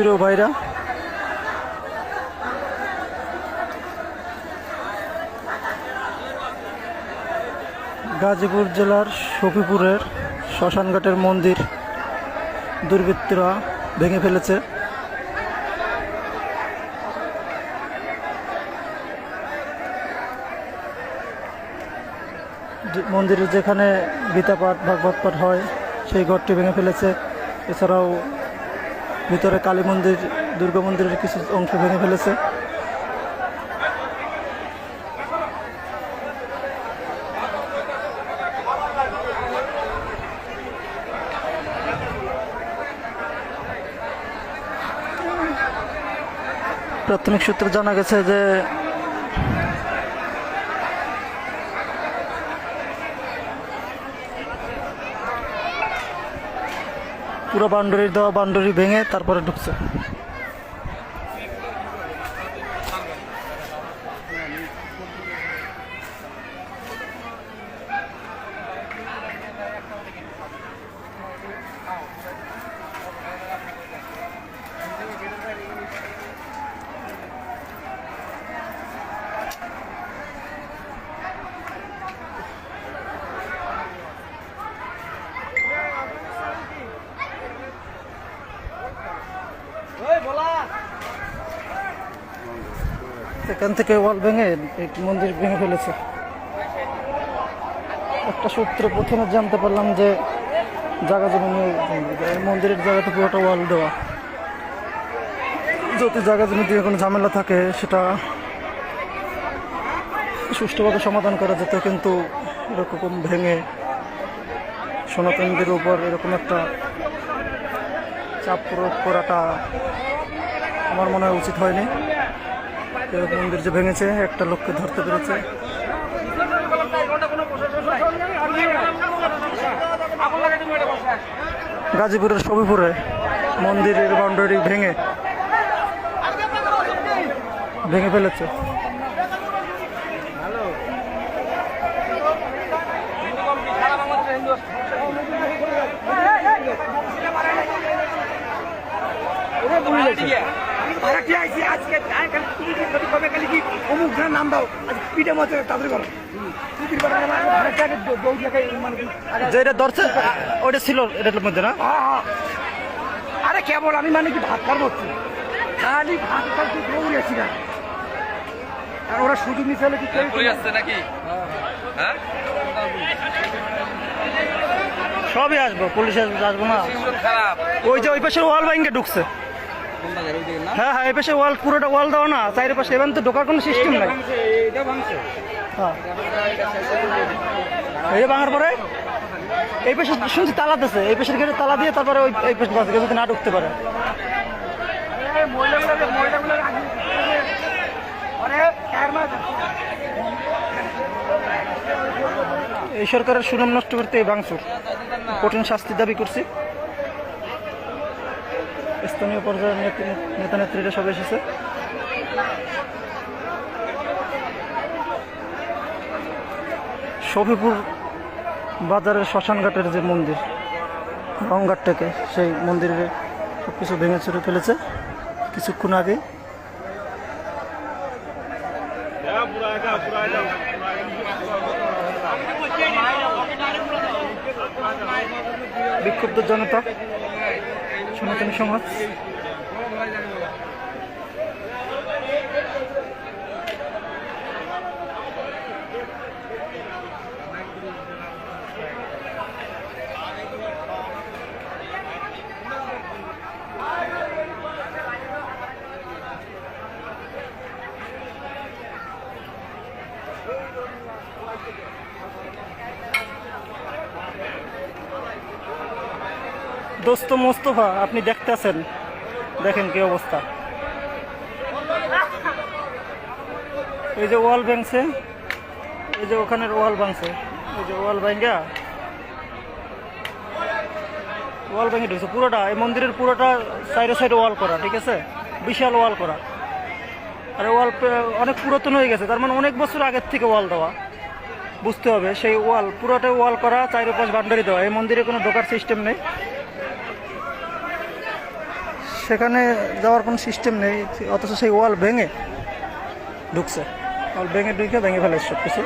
প্রিয় ভাইরা, গাজীপুর জেলার সফিপুরের শ্মশানঘাটের মন্দির দুর্বৃত্তরা ভেঙে ফেলেছে। মন্দিরের যেখানে গীতা পাঠ ভাগবত পাঠ হয়, সেই ঘরটি ভেঙে ফেলেছে। এছাড়াও ভিতরে কালী মন্দির দুর্গা মন্দিরের কিছু অংশ ভেঙে ফেলেছে। প্রাথমিক সূত্রে জানা গেছে যে পুরো বাউন্ডারি দেওয়া বাউন্ডারি ভেঙে তারপরে ঢুকছে। এখান থেকে ওয়াল ভেঙে মন্দির ভেঙে ফেলেছে। একটা সূত্র প্রথমে জানতে পারলাম যে জায়গা জমি মন্দিরের জায়গাতে পুরোটা ওয়াল দেওয়া। যদি জায়গা জমি দিয়ে কোনো ঝামেলা থাকে, সেটা সুষ্ঠুভাবে সমাধান করা যেত, কিন্তু এরকম ভেঙে সনাতনদের উপর এরকম একটা চাপ প্রয়োগ করাটা আমার মনে হয় উচিত হয়নি। মন্দির যে ভেঙেছে একটা লোককে ধরতে পেরেছে। গাজীপুরের সবিপুরে মন্দিরের বাউন্ডারি ভেঙে ভেঙে ফেলেছে তারা কি আইছে আজকে আয় খালি তুমি কি কবি কি অমুক নাম দাও? আজ পিঠে মতো তাদের করো মানে যেটা ধরছে ওটা ছিল এটার মধ্যে না? হ্যাঁ, হ্যাঁ। আরে কেবল আমি মানে কি ভাত খার বলছি? খালি ভাত খার তুই দৌড়েছি না। আর ওরা সুযোগ হলে কি আসছে নাকি? হ্যাঁ? সবই আসব পুলিশ আসবে আসব না। ওই যে ওই পাশের ওয়াল ব্যাংকে ঢুকছে। হ্যাঁ হ্যাঁ এই পাশে ওয়াল পুরোটা ওয়াল দেওয়া না চাইরে পাশে এবার তো ঢোকার কোনো সিস্টেম নাই। হ্যাঁ। এই ভাঙার পরে এই পাশে শুনছি তালা দিছে এই পাশের গেটে তালা দিয়ে তারপরে ওই এই পাশে বাসে যাতে না ঢুকতে পারে। এই সরকারের সুনাম নষ্ট করতে এই ভাঙচুর। কঠিন শাস্তি দাবি করছি। স্থানীয় পর্যায়ের নেতা নেত্রীরা সব এসেছে। শফিপুর বাজারের শ্মশানঘাটের যে মন্দির, রংঘাট থেকে সেই মন্দিরে সব কিছু ভেঙে চুরে ফেলেছে কিছুক্ষণ আগে। বিক্ষুব্ধ জনতা সনাতনী সমাজ। দোস্ত মোস্তফা, আপনি দেখতে আছেন দেখেন কি অবস্থা। এই যে ওয়াল ভাঙছে, এই যে ওখানের ওয়াল ভাঙছে, এই যে ওয়াল ভাঙ্গা ওয়াল ভেঙে ঢুকছে, পুরোটা, এই মন্দিরের পুরোটা সাইডে সাইডে ওয়াল করা, ঠিক আছে? বিশাল ওয়াল করা। আর ওয়াল অনেক পুরাতন হয়ে গেছে, তার মানে অনেক বছর আগের থেকে ওয়াল দেওয়া। বুঝতে হবে, সেই ওয়াল, পুরোটাই ওয়াল করা, চারিপাশ বাউন্ডারি দেওয়া, এই মন্দিরে কোনো ঢোকার সিস্টেম নেই। সেখানে যাওয়ার কোনো সিস্টেম নেই, অথচ সেই ওয়াল ভেঙে ঢুকছে। ওয়াল ভেঙে ঢুকে ভেঙে ফেলে সব কিছু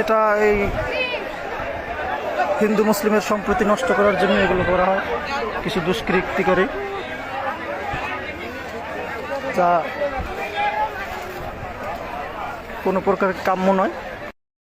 এটা এই হিন্দু মুসলিমের সম্প্রীতি নষ্ট করার জন্য এগুলো করা হয়, কিছু দুষ্কৃতি করে যা কোনো প্রকার কাম্য নয়।